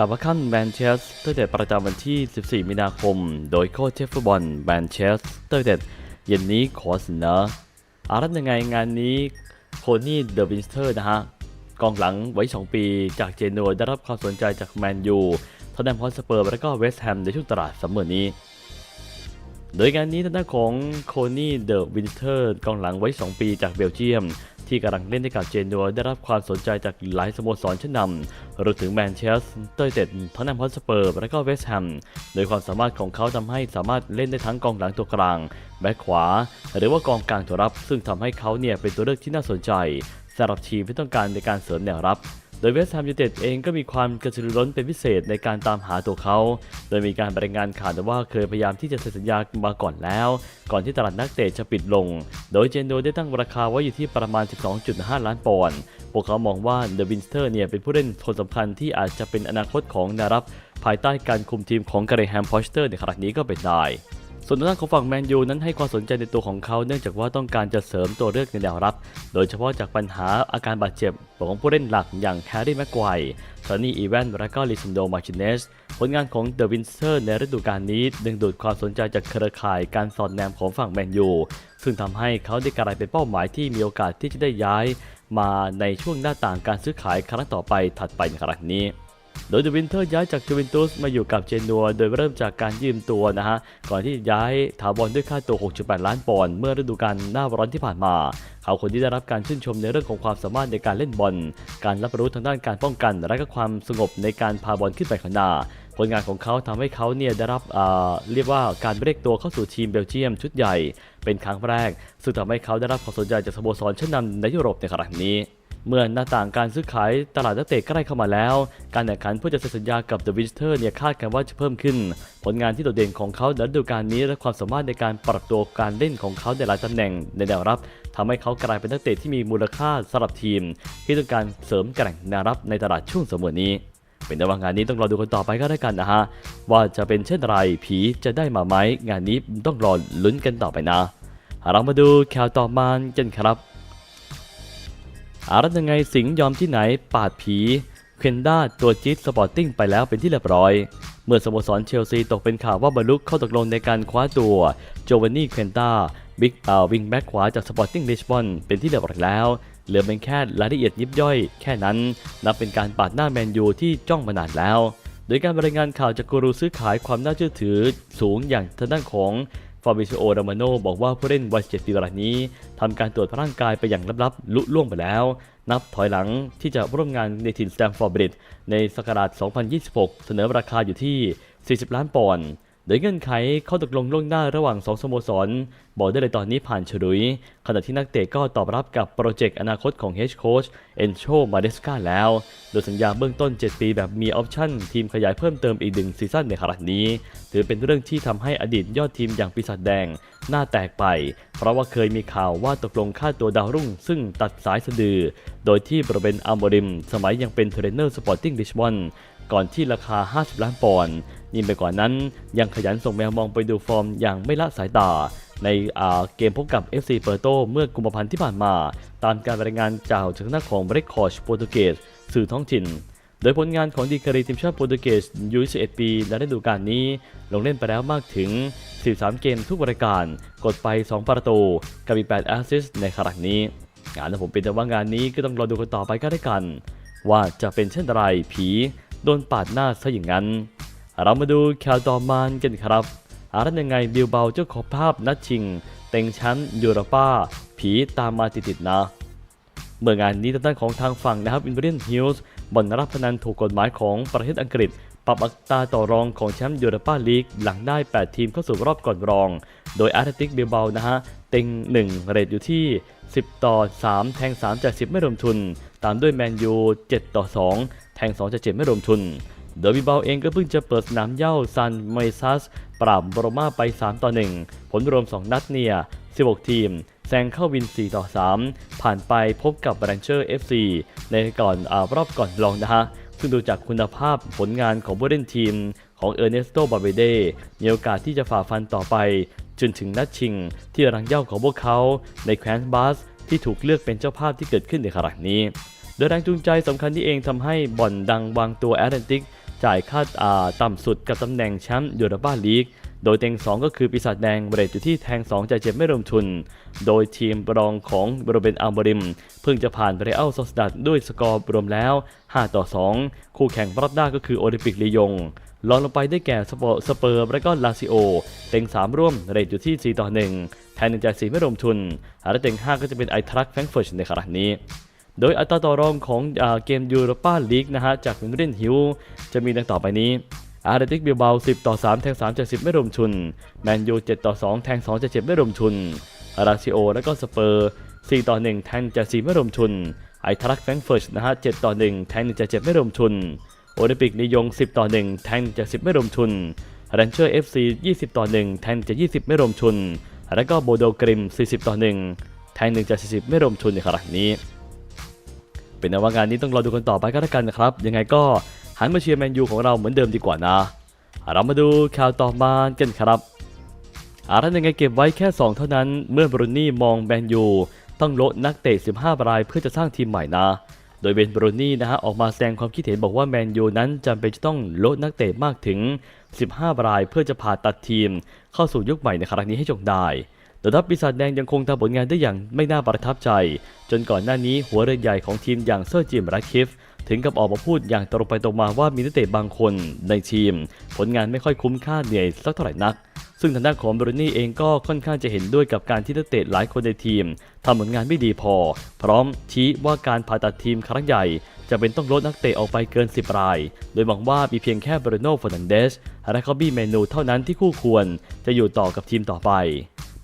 ข่าวว่าขั้นแมนเชสเตอร์เดดประจำวันที่ 14 มีนาคม โดยโค้ชเชฟฟุตบอลแมนเชสเตอร์เดดเย็นนี้ขอเสนออารัตยังไงงานนี้โคนี่เดอะวินสเตอร์นะฮะ กองหลังไว้ 2 ปีจากเจนัวได้รับความสนใจจากแมนยูทอตแนมฮอสเปอร์ และก็เวสต์แฮมในช่วงตลาดซัมเมอร์นี้ โดยงานนี้ทางด้านของโคนี่เดอะวินเทอร์กองหลังไว้ 2 ปีจากเบลเยียม ที่กำลังเล่นให้กับเจนัวได้รับความสนใจจากหลายสโมสรชั้นนำรวมถึงแมนเชสเตอร์เต็ดทอตแนมพอสเปอร์และก็เวสต์แฮมโดยความสามารถของเขาทำให้สามารถเล่นได้ทั้งกองหลังตัวกลางแบ็คขวา หรือว่ากองกลางตัวรับ ซึ่งทำให้เขาเนี่ยเป็นตัวเลือกที่น่าสนใจสำหรับทีมที่ต้องการในการเสริมแนวรับ โดยเวสต์แฮมยูไนเต็ดเองก็มีความกระตือรือร้นเป็นพิเศษในการตามหาตัวเขา โดยมีการรายงานข่าวแต่ว่าเคยพยายามที่จะเซ็นสัญญามาก่อนแล้ว ก่อนที่ตลาดนักเตะจะปิดลง โดยเจนโดได้ตั้งราคาไว้อยู่ที่ประมาณ 12.5 ล้านปอนด์ พวกเขามองว่าเดอะวินสเตอร์เนี่ยเป็นผู้เล่นคนสำคัญที่อาจจะเป็นอนาคตของนวรับ ภายใต้การคุมทีมของเรแฮมพอชเตอร์ในขณะนี้ก็เป็นได้ ส่วนทางด้านของฝั่งแมนยูนั้นให้ความสนใจในตัวของเขาเนื่องจากว่าต้องการจะเสริมตัวเลือกในแนวรับ โดยเฉพาะจากปัญหาอาการบาดเจ็บของผู้เล่นหลักอย่างแฮร์รี่แม็กไกวร์ซอนนี่อีแวนและก็ลิซันโดมาร์ติเนสผลงานของเดอะวินเตอร์ในฤดูกาลนี้ ดึงดูดความสนใจจากเครือข่ายการสอดแนมของฝั่งแมนยู ซึ่งทำให้เขาได้กลายเป็นเป้าหมายที่มีโอกาสที่จะได้ย้าย มาในช่วงหน้าต่างการซื้อขายครั้งต่อไปถัดไปในครั้งนี้ โดยเดวินเทอร์ย้ายจากจูเวนตุสมาอยู่กับเจนัว โดยเริ่มจากการยืมตัวนะฮะ ก่อนที่ย้ายถาวรด้วยค่าตัว 6.8 ล้านปอนด์เมื่อฤดูกาลหน้าร้อนที่ผ่านมาเขาคนที่ได้รับการชื่นชมในเรื่องของความสามารถในการเล่นบอล การรับรู้ทางด้านการป้องกัน และก็ความสงบในการพาบอลขึ้นไปข้างหน้าผลงานของเขาทำให้เขาเนี่ยได้รับเรียกว่าการเรียกตัวเข้าสู่ทีมเบลเยียมชุดใหญ่เป็นครั้งแรก ซึ่งทำให้เขาได้รับความสนใจจากสโมสรชั้นนำในยุโรปในครั้งนี้ เมื่อหน้าต่างการซื้อขายตลาดนักเตะใกล้เข้ามาแล้ว การแข่งขันเพื่อจะเซ็นสัญญากับเดอะวิสเตอร์เนี่ยคาดกันว่าจะเพิ่มขึ้น ผลงานที่โดดเด่นของเขาในฤดูกาลนี้และความสามารถในการปรับตัวการเล่นของเขาในหลายตำแหน่งในแนวรับทำให้เขากลายเป็นนักเตะที่มีมูลค่าสำหรับทีม ที่ต้องการเสริมแกร่งแนวรับในตลาดช่วงสมอนี้ เป็นแต่ว่างานนี้ต้องรอดูกันต่อไปก็แล้กันนะฮะว่าจะเป็นเช่นไรผีจะได้มาไหมงานนี้ต้องรอลุ้นกันต่อไปนะเรามาดูข่าวต่อมากันครับ อารัตยังไงสิงยอมที่ไหนปาดผีเคนด้าตัวจี๊ดสปอร์ติ้งไปแล้วเป็นที่เรียบร้อย เมื่อสโมสรเชลซีตกเป็นข่าวว่าบรรลุเข้าตกลงในการคว้าตัวโจวานนี่เคนด้าบิ๊กเอ่อวิงแบ็กขวาจากสปอร์ติ้งลิสบอนเป็นที่เรียบร้อยแล้ว เหลือเป็นแค่รายละเอียดยิบย่อยแค่นั้น นับเป็นการปาดหน้าแมนยูที่จ้องมานานแล้ว โดยการบรายงานข่าวจากกูรูซื้อขายความน่าเชื่อถือสูงอย่างทางด้านของ ฟาบิโอดามาโนบอกว่าผู้เล่นวัย7ปีรายนี้ทำการตรวจร่างกายไปอย่างลับๆ ลุล่วงไปแล้ว นับถอยหลังที่จะร่วมงานในถิ่นสแตมฟอร์บริดจ์ในสกราช2026 เสนอราคาอยู่ที่ 40 ล้านปอนด์โดยเงื่อนไขเข้าตกลงล่วงหน้าระหว่าง 2 สโมสร บอกได้เลยตอนนี้ผ่านฉลุย ขณะที่นักเตะก็ตอบรับกับโปรเจกต์อนาคตของเฮดโค้ชเอนโชมาเดสกาแล้ว โดยสัญญาเบื้องต้น 7 ปีแบบมีออปชั่น ทีมขยายเพิ่มเติมอีกหนึ่งซีซั่นในขณะนี้ ถือเป็นเรื่องที่ทำให้อดีตยอดทีมอย่างปีศาจแดง หน้าแตกไป เพราะว่าเคยมีข่าวว่าตกลงค่าตัวดาวรุ่ง ซึ่งตัดสายสะดือ โดยที่บริเวณอัลโมริม สมัยยังเป็นเทรนเนอร์สปอร์ติ้งลิชบอนก่อนที่ราคา 50 ล้านปอนด์ยิ่งไปกว่านั้น ยังขยันส่งแมวมองไปดูฟอร์มอย่างไม่ละสายตา ในเกมพบกับ FC เปอร์โตเมื่อกุมภาพันธ์ที่ผ่านมา ตามการรายงานจากจากหน้าของเรคคอร์ชโปรตุเกสสื่อท้องถิ่น โดยผลงานของดีกรีทีมชาติโปรตุเกสยุ21 ปี และฤดูกาลนี้ ลงเล่นไปแล้วมากถึง13เกมทุกรายการ กดไป 2 ประตู กับอีก 8 แอสซิสต์ในครั้งนี้งานของผมเป็นแต่ว่างานนี้ก็ต้องรอดูกันต่อไปก็ได้กัน ว่าจะเป็นเช่นไรผีโดนปาดหน้าซะอย่างนั้น เรามาดูข่าวต่อมานกันครับ อารันยังไงบิลเบาเจ้าของภาพนัดชิง เต็งแชมป์ยูโรป้า ผีตามมาติดๆนะเมื่องานนี้ทางด้านของทางฝั่งนะครับอินเวอร์ฮิลส์บ่อนรับพนันถูกกฎหมายของประเทศอังกฤษ ปรับอัตราต่อรองของแชมป์ยูโรป้าลีกหลังได้ 8 ทีมเข้าสู่รอบก่อนรอง โดยอาร์เตติกบิลเบานะฮะ เต็ง 1 เรทอยู่ที่ 10 ต่อ 3 แทง 3 จาก 10 ไม่รวมทุน ตามด้วยแมนยู 7 ต่อ 2 แทง 2 จาก 7 ไม่รวมทุน โดยบิลเบาเองก็เพิ่งจะเปิดสนามเย้าซันเมซัส ปราบบรมาไป 3 ต่อ 1 ผลรวม 2 นัดเนี่ย 16 ทีมแซงเข้าวิน 4 ต่อ 3 ผ่านไปพบกับแบรนเชอร์ FC ในก่อนอารอบก่อนรองนะฮะ ซึ่งดูจากคุณภาพผลงานของผู้เล่นทีมของเออร์เนสโต บาเบเดมีโอกาสที่จะฝ่าฟันต่อไป จนถึงนัดชิง ที่รังเย้าของพวกเขาในแคว้นบาส ที่ถูกเลือกเป็นเจ้าภาพที่เกิดขึ้นในครั้งนี้ โดยแรงจูงใจสำคัญที่เองทำให้บ่อนดังวางตัวแอตแลนติก จ่ายค่าอ่าต่ำสุดกับตำแหน่งแชมป์ยูโรปาลีก โดยเต็ง 2 ก็คือปีศาจแดงเรทอยู่ที่แทง2จ่ายเจ็บไม่รวมทุน โดยทีมรองของบรเบนอัลบริม เพิ่งจะผ่านเรอัลโซสดัดด้วยสกอร์รวมแล้ว 5 ต่อ 2 คู่แข่งรับได้ก็คือโอลิมปิกลียงรองลงไปได้แก่สเปอร์สเปอร์และก็ลาซิโอ เต็ง 3 ร่วมเรทอยู่ที่ 4 ต่อ 1 แทน1จ่าย4ไม่รวมทุนและเต็ง 5 ก็จะเป็นไอทรัคแฟรงเฟิร์ตในขณะนี้ โดยอัตราต่อรองของอเกมยูโรปาลีกนะฮะจากวินเรนฮิลจะมีดังต่อไปนี้อาร์เดติกบิลเบา10 ต่อ 3 แทง3จาก10 ไม่รวมทุน แมนยู 7 ต่อ 2 แทง2จาก7ไม่รวมทุน อาราซิโอ และก็สเปอร์ 4 ต่อ 1 แทงจาก4ไม่รวมทุน ไอทรัคแฟรงเฟิร์ตนะฮะ 7 ต่อ 1 แทง1จาก7ไม่รวมทุน โอลิมปิกนิยง 10 ต่อ 1 แทงจาก10 ไม่รวมทุนแรนเชอร์ FC 20 ต่อ 1 แทงจาก20 ไม่รวมทุน แล้วก็โบโดกริม 40 ต่อ 1 แทง1จาก40 ไม่รวมทุนในขณะนี้ เป็นนะว่างานนี้ต้องรอดูกันต่อไปก็แล้วกันนะครับ ยังไงก็หันมาเชียร์แมนยูของเราเหมือนเดิมดีกว่านะ เรามาดูข่าวต่อมากันครับอารันยังไงเก็บไว้แค่ 2 เท่านั้น เมื่อบรูนี่มองแมนยูต้องลดนักเตะ 15 รายเพื่อจะสร้างทีมใหม่นะ โดยเบนบรูนี่นะฮะออกมาแสดงความคิดเห็นบอกว่าแมนยูนั้นจำเป็นจะต้องลดนักเตะมากถึง 15 รายเพื่อจะผ่าตัดทีม เข้าสู่ยุคใหม่ในครั้งนี้ให้จงได้ แต่ทัพปีศาจแดงยังคงทำผลงานได้อย่างไม่น่าประทับใจ จนก่อนหน้านี้หัวเรือใหญ่ของทีมอย่างเซอร์จิมรัคคิฟถึงกับออกมาพูดอย่างตรงไปตรงมาว่ามีนักเตะบางคนในทีม ผลงานไม่ค่อยคุ้มค่าเหนื่อยสักเท่าไหร่นัก ซึ่งทางด้านของบรูนี่เองก็ค่อนข้างจะเห็นด้วยกับการที่นักเตะหลายคนในทีมทำผลงานไม่ดีพอ พร้อมชี้ว่าการผ่าตัดทีมครั้งใหญ่จะเป็นต้องลดนักเตะออกไปเกิน 10 ราย โดยหวังว่ามีเพียงแค่บรูโน่ฟอนันเดสและคอบบี้เมนูเท่านั้นที่คู่ควรจะอยู่ต่อกับทีมต่อไป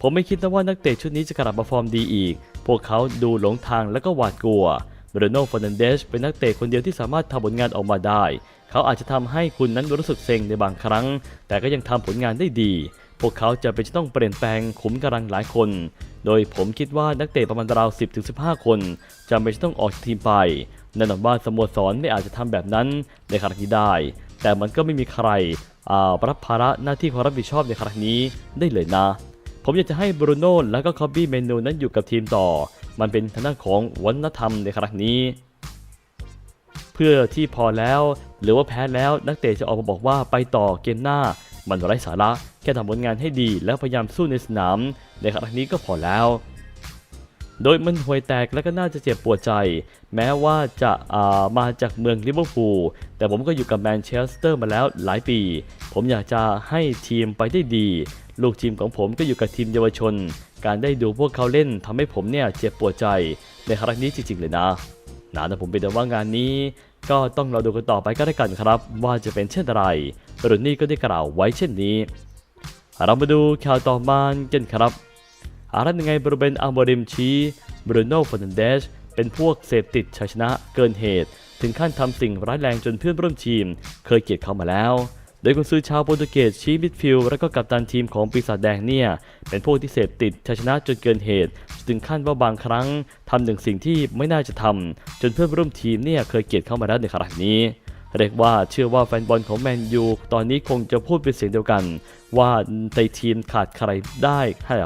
ผมไม่คิดนะว่านักเตะชุดนี้จะกลับมาฟอร์มดีอีก พวกเขาดูหลงทางและก็หวาดกลัวบรูโน่ฟอนันเดสเป็นนักเตะคนเดียวที่สามารถทำผลงานออกมาได้ เขาอาจจะทำให้คุณนั้นรู้สึกเซ็งในบางครั้ง แต่ก็ยังทำผลงานได้ดี พวกเขาจะเป็นจะต้องเปลี่ยนแปลงขุมกำลังหลายคน โดยผมคิดว่านักเตะประมาณราว 10-15 คนจำเป็นจะต้องออกจากทีมไปแน่นอนว่าสโมสรไม่อาจจะทำแบบนั้นในครั้งนี้ได้ แต่มันก็ไม่มีใครรับภาระหน้าที่ความรับผิดชอบในครั้งนี้ได้เลยนะ ผมอยากจะให้บรูโน่และก็คอบบี้เมนูนั้นอยู่กับทีมต่อ มันเป็นทางด้านของวัฒนธรรมในครั้งนี้ เพื่อที่พอแล้วหรือว่าแพ้แล้วนักเตะจะออกมาบอกว่าไปต่อเกมหน้า มันไร้สาระแค่ทำผลงานให้ดี แล้วพยายามสู้ในสนาม ในครั้งนี้ก็พอแล้ว โดยมันห่วยแตกและก็น่าจะเจ็บปวดใจ แม้ว่าจะามาจากเมืองลิเวอร์พูลแต่ผมก็อยู่กับแมนเชสเตอร์มาแล้วหลายปี ผมอยากจะให้ทีมไปได้ดี ลูกทีมของผมก็อยู่กับทีมเยาวชน การได้ดูพวกเขาเล่นทำให้ผมเนี่ยเจ็บปวดใจในครั้งนี้จริงๆเลยนะนะแต่ผมเป็นแต่ว่างานนี้ ก็ต้องรอดูกันต่อไปก็ได้กันครับ ว่าจะเป็นเช่นไรรุนนี่ก็ได้กล่าวไว้เช่นนี้ เรามาดูข่าวต่อมากันครับอารันยังไงบรูเบนอัลโมริมชี้บรูโน่ฟอนเดสเป็นพวกเสพติดชัยชนะเกินเหตุ ถึงขั้นทำสิ่งร้ายแรงจนเพื่อนร่วมทีม เคยเกลียดเขามาแล้ว โดยกุนซือชาวโปรตุเกสชี้มิดฟิลด์และก็กัปตันทีมของปีศาจแดงเนี่ย เป็นพวกที่เสพติดชัยชนะจนเกินเหตุ ถึงขั้นว่าบางครั้งทำหนึ่งสิ่งที่ไม่น่าจะทำ จนเพื่อนร่วมทีมเนี่ยเคยเกลียดเข้ามาแล้วในขณะนี้ เรียกว่าเชื่อว่าแฟนบอลของแมนยูตอนนี้คงจะพูดเป็นเสียงเดียวกัน ว่าในทีมขาดใครได้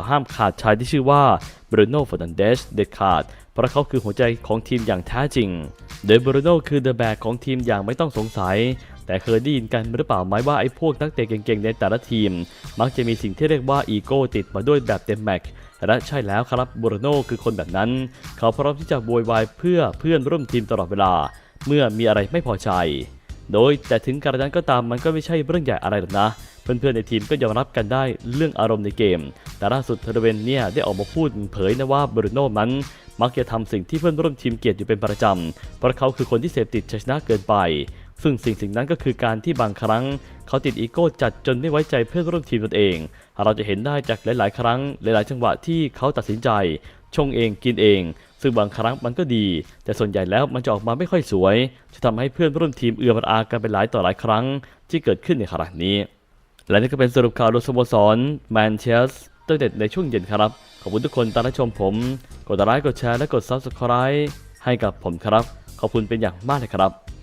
ห้ามขาดชายที่ชื่อว่าบรูโน่ฟอร์นันเดสเด็ดขาด เพราะเขาคือหัวใจของทีมอย่างแท้จริงโดยบรูโน่คือเดอะแบกของทีมอย่างไม่ต้องสงสัย แต่เคยได้ยินกันหรือเปล่าไหมว่าไอ้พวกนักเตะเก่งๆในแต่ละทีม มักจะมีสิ่งที่เรียกว่าอีโก้ติดมาด้วยแบบเต็มแม็กซ์และใช่แล้วครับบรูโน่คือคนแบบนั้น เขาพร้อมที่จะโวยวายเพื่อเพื่อนร่วมทีมตลอดเวลา เมื่อมีอะไรไม่พอใจ โดยแต่ถึงกระนั้นก็ตามมันก็ไม่ใช่เรื่องใหญ่อะไรหรอกนะเพื่อนๆในทีมก็ยอมรับกันได้เรื่องอารมณ์ในเกม แต่ล่าสุดเทเรเวนเนี่ยได้ออกมาพูดเผยนะว่าบรูโน่นั้นมักจะทำสิ่งที่เพื่อนร่วมทีมเกลียดอยู่เป็นประจำ เพราะเขาคือคนที่เสพติดชัยชนะเกินไป ซึ่งสิ่งสิ่งนั้นก็คือการที่บางครั้ง เขาติดอีโก้จัดจนไม่ไว้ใจเพื่อนร่วมทีมตนเอง เราจะเห็นได้จากหลาย ๆ ครั้งหลาย ๆ จังหวะที่เขาตัดสินใจชงเองกินเอง ซึ่งบางครั้งมันก็ดี แต่ส่วนใหญ่แล้วมันจะออกมาไม่ค่อยสวย จะทำให้เพื่อนร่วมทีมเอือมระอากันไปหลายต่อหลายครั้ง ที่เกิดขึ้นในขณะนี้ และนี่ก็เป็นสรุปข่าวโดยสโมสรแมนเชสเตอร์เด็ดในช่วงเย็นครับ ขอบคุณทุกคนตามรับชมผม กดไลค์กดแชร์และกด Subscribe ให้กับผมครับ ขอบคุณเป็นอย่างมากเลยครับ